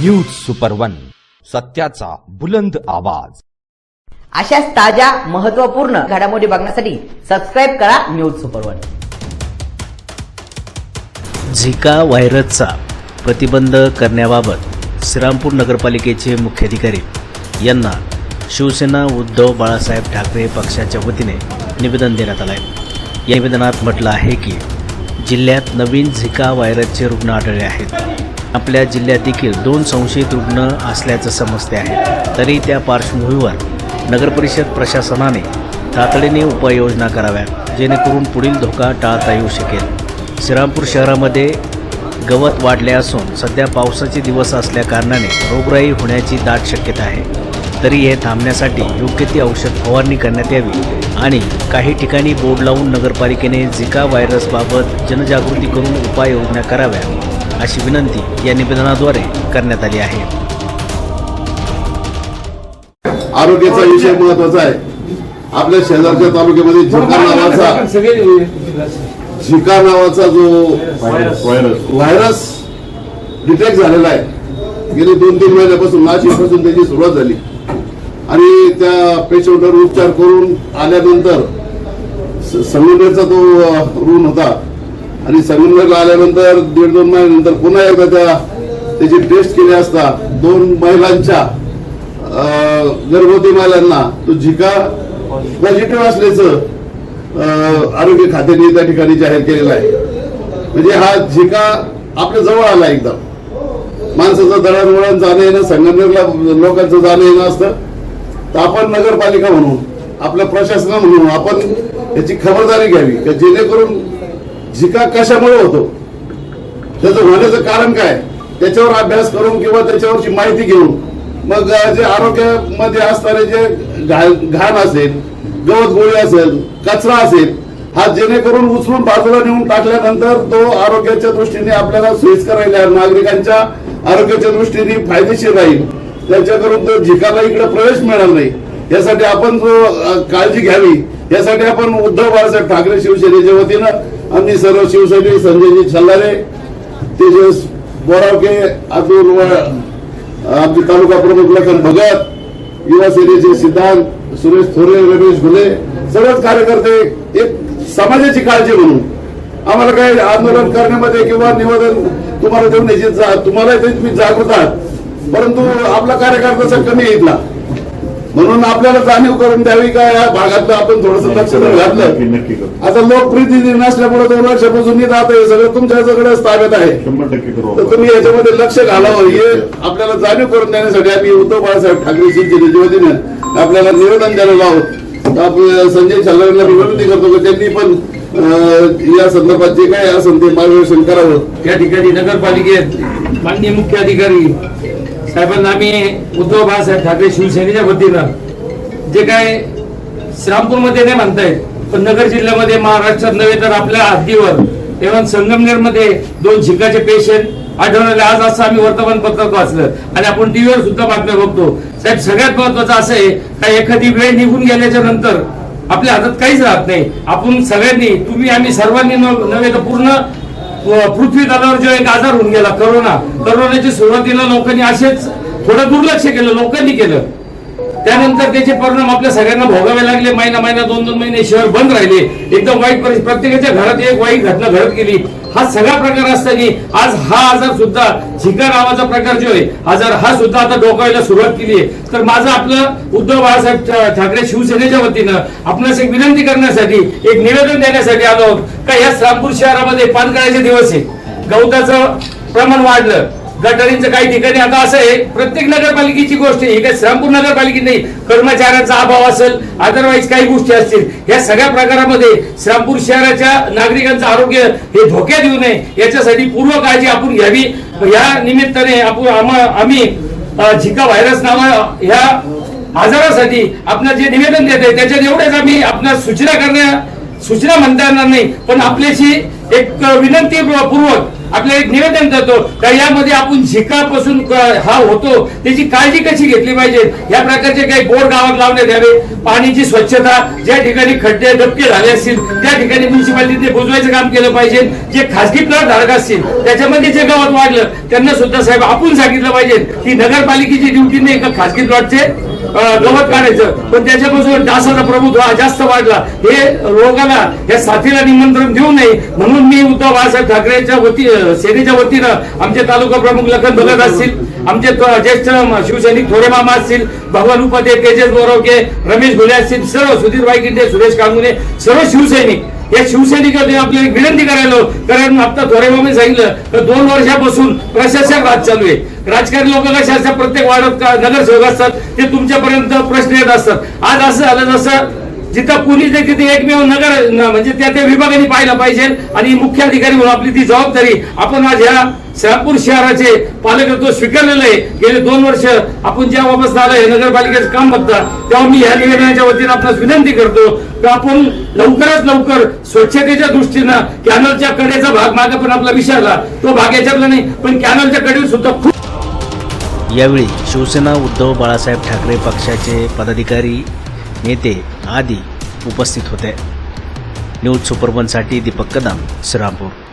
News super one सत्याचा बुलंद आवाज. अशाच ताज्या महत्त्वपूर्ण घडामोडी बघण्यासाठी सबस्क्राईब करा न्यूज सुपर वन झिका व्हायरसचा प्रतिबंध करण्याबाबत श्रीरामपूर नगरपालिकेचे मुख्याधिकारी यांना शिवसेना उद्धव बाळासाहेब ठाकरे पक्षाच्या वतीने निवेदन देण्यात आलं आहे या निवेदनात म्हटलं आहे की जिल्ह्यात नवीन झिका व्हायरसचे रुग्ण आढळले आहेत. आपल्या जिल्ह्यात देखील दोन संशयित रुग्ण असल्याचं समजते आहे. तरी त्या पार्श्वभूमीवर नगरपरिषद प्रशासनाने तातडीने उपाययोजना कराव्या जेणेकरून पुढील धोका टाळता येऊ शकेल. श्रीरामपूर शहरामध्ये गवत वाढले असून सध्या पावसाचे दिवस असल्याकारणाने रोगराई होण्याची दाट शक्यता आहे. तरी हे थांबण्यासाठी योग्य ती औषध फवारणी करण्यात यावी आणि काही ठिकाणी बोर्ड लावून नगरपालिकेने झिका व्हायरसबाबत जनजागृती करून उपाययोजना कराव्या अशी विनंती या निवेदनाद्वारे करण्यात आली आहे. आरोग्याचा विषय महत्त्वाचा आहे. आपल्या शेजारच्या तालुक्यामध्ये झिका नावाचा झिका नावाचा जो व्हायरस डिटेक्ट झालेला आहे. गेले दोन तीन महिन्यापासून नाशिकपासून त्याची सुरुवात झाली. आणि त्या पेशंटवर उपचार करून आल्यानंतर स- संगमनेरचा तो रुग्ण होता. आणि संगमनेरला आल्यानंतर दीड दोन महिन्यानंतर पुन्हा एकदा त्या त्याची टेस्ट केली असता दोन महिलांच्या गर्भवती महिलांना तो झिका पॉझिटिव्ह असल्याचं आरोग्य खात्याने त्या ठिकाणी जाहीर केलेलं आहे. म्हणजे हा झिका आपल्या जवळ आला एकदम. माणसाचं दळणवळण जाणं येणं संगमनेरला लोकांचं जाणं येणं असतं. तर आपण नगरपालिका म्हणून आपल्या प्रशासन म्हणून आपण याची खबरदारी घ्यावी. जेणेकरून झिका कशामुळे होतो? त्याचं होण्याचं कारण काय? त्याच्यावर अभ्यास करून किंवा त्याच्यावरची माहिती घेऊन मग जे आरोग्यामध्ये असणारे जे घाण असेल गवत गोळी असेल कचरा असेल हा जेणेकरून उचलून बाजूला नेऊन टाकल्यानंतर तो आरोग्याच्या दृष्टीने आपल्याला सोयीस्कर राहील नागरिकांच्या आरोग्याच्या दृष्टीने फायदेशीर राहील. त्याच्याकडून तो झिकाला इकडे प्रवेश मिळणार नाही. यासाठी आपण जो काळजी घ्यावी यासाठी आपण उद्धव बाळासाहेब ठाकरे शिवसेनेच्या वतीनं आम्ही सर्व शिवसैनिक संजयजी छल्लारे तेजस बोरावके अतुल आमचे तालुका प्रमुख लखन भगत युवा सेनेचे सिद्धांत सुरेश थोरे रमेश घुले सर्वच कार्यकर्ते एक समाजाची काळजी म्हणून आम्हाला काही आंदोलन करण्यामध्ये किंवा निवेदन तुम्हाला देऊन जा- तुम्हाला ते तुम्ही जागृत आहात. परंतु आपला कार्यकर्ता कमी आहे इथला. म्हणून आपल्याला जाणीव करून द्यावी का या भागातलं आपण थोडस लक्ष घातलं? आता लोकप्रतिनिधी नसल्यामुळे दोन वर्षापासून येत आता हे सगळं तुमच्याकडे ताब्यात आहे. शंभर टक्के करू तर. तुम्ही याच्यामध्ये लक्ष घालावं हे आपल्याला जाणीव करून देण्यासाठी आम्ही उद्धव बाळासाहेब ठाकरे शिवसेनेच्या वतीनं आपल्याला निवेदन द्यायला आहोत. आपण संजय मी विनंती करतो की त्यांनी पण या संदर्भात जे काय असेल ते मार्गदर्शन करावं. या ठिकाणी नगरपालिकेत माननीय मुख्य अधिकारी साहेबांना आम्ही उद्धव बाळासाहेब ठाकरे शिवसेनेच्या वतीनं जे काय श्रामपूरमध्ये नाही म्हणतायत पण नगर जिल्ह्यामध्ये महाराष्ट्रात नव्हे तर आपल्या हद्दीवर तेव्हा संगमनेरमध्ये दोन झिकाचे पेशंट आढळले आज असं आम्ही वर्तमानपत्रात वाचलं. आणि आपण टीव्हीवर सुद्धा बातम्या बघतो. साहेब सगळ्यात महत्वाचं असं आहे का एखादी वेळ निघून गेल्याच्यानंतर आपल्या हातात काहीच राहत नाही. आपण सगळ्यांनी तुम्ही आम्ही सर्वांनी नव्हे तर पूर्ण पृथ्वी तलावर जो एक आजार होऊन गेला करोना. करोनाच्या सुरुवातीला लोकांनी असेच थोडं दुर्लक्ष केलं लोकांनी केलं. त्यानंतर त्याचे परिणाम आपल्या सगळ्यांना भोगावे लागले. महिना महिना दोन दोन महिने शहर बंद राहिले. एकदम वाईट परिस्थिती. प्रत्येकाच्या घरात एक वाईट घटना घडत गेली. हा सगळा प्रकार असताना आज हा आजार सुद्धा झिका नावाचा प्रकार जो आहे आजार हा सुद्धा आता डोकावायला सुरुवात केली आहे. तर माझं आपलं उद्धव बाळासाहेब ठा- ठाकरे शिवसेनेच्या वतीनं आपणास एक विनंती करण्यासाठी एक निवेदन देण्यासाठी आलो का या श्रामपूर शहरामध्ये पानकळ्याचे दिवस आहे. गवताचं प्रमाण वाढलं. गटारींचं काही ठिकाणी आता असं आहे प्रत्येक नगरपालिकेची गोष्ट आहे. ही काही श्रामपूर नगरपालिके नाही कर्मचाऱ्यांचा अभाव असेल अदरवाईज काही गोष्टी असतील. या सगळ्या प्रकारामध्ये श्रामपूर शहराच्या नागरिकांचं आरोग्य हे धोक्यात येऊ नये. याच्यासाठी पूर्व काळजी आपण घ्यावी. या निमित्ताने आपण आम्ही झिका व्हायरस नावा ह्या आजारासाठी आपलं जे निवेदन देत आहे त्याच्यात एवढेच आम्ही आपण सूचना करण्या सूचना म्हणता येणार नाही. पण आपल्याशी एक विनंती पूर्वक आपल्याला एक निवेदन करतो का यामध्ये आपण झिकापासून हा होतो त्याची काळजी कशी घेतली पाहिजे? या प्रकारचे काही बोर्ड गावात लावण्यात यावे. पाण्याची स्वच्छता ज्या ठिकाणी खड्डे डबके झाले असतील त्या ठिकाणी म्युन्सिपालिटीने बुजवायचं काम केलं पाहिजे. जे खासगी प्लॉट धारक असतील त्याच्यामध्ये जे गावात वाढलं त्यांना सुद्धा साहेब आपण सांगितलं पाहिजे की नगरपालिकेची ड्युटी नाही का खासगी प्लॉटचे गवत काढायचं. पण त्याच्यापासून डासाचा प्रभुत्व हा जास्त वाढला. हे लोकांना या साथीला निमंत्रण देऊ नये. म्हणून मी उद्धव बाळासाहेब ठाकरेच्या वती सेनेच्या वतीनं आमचे तालुका प्रमुख लखन भगत असतील आमचे ज्येष्ठ शिवसैनिक थोडे मामा असतील भगवान उपाध्ये तेजस बोरवके रमेश भुले असतील सर्व सुधीर वाईकिंडे सुरेश कांगुने सर्व शिवसैनिक. या शिवसैनिकांनी आपल्याला विनंती करायला कारण आता थोडे सांगितलं तर दोन वर्षापासून प्रशासक राज चालू आहे. राजकारणी लोक कशा असतात? प्रत्येक वार्डात नगरसेवक असतात? ते तुमच्यापर्यंत प्रश्न येत असतात. आज असं झालं जसं जिथं पोलीस आहे तिथे एकमेव नगर म्हणजे त्या त्या विभागाने पाहिलं पाहिजे. आणि मुख्य अधिकारी म्हणून आपली ती जबाबदारी आपण आज ह्या शहापूर शहराचे पालकत्व स्वीकारलेलं आहे. गेले दोन वर्ष आपण जेव्हापासून आलं हे नगरपालिकेचं काम बघता तेव्हा मी ह्या निवेदनाच्या वतीने आपणास विनंती करतो की आपण लवकरात लवकर स्वच्छतेच्या दृष्टीनं कॅनलच्या कडेचा भाग मागे पण आपला विसरला तो भाग याच्यातला नाही पण कॅनलच्या कडेवर सुद्धा खूप यावेळी शिवसेना उद्धव बाळासाहेब ठाकरे पक्षाचे पदाधिकारी नेते आदी उपस्थित होते. न्यूज सुपरवनसाठी दीपक कदम श्रीरामपूर.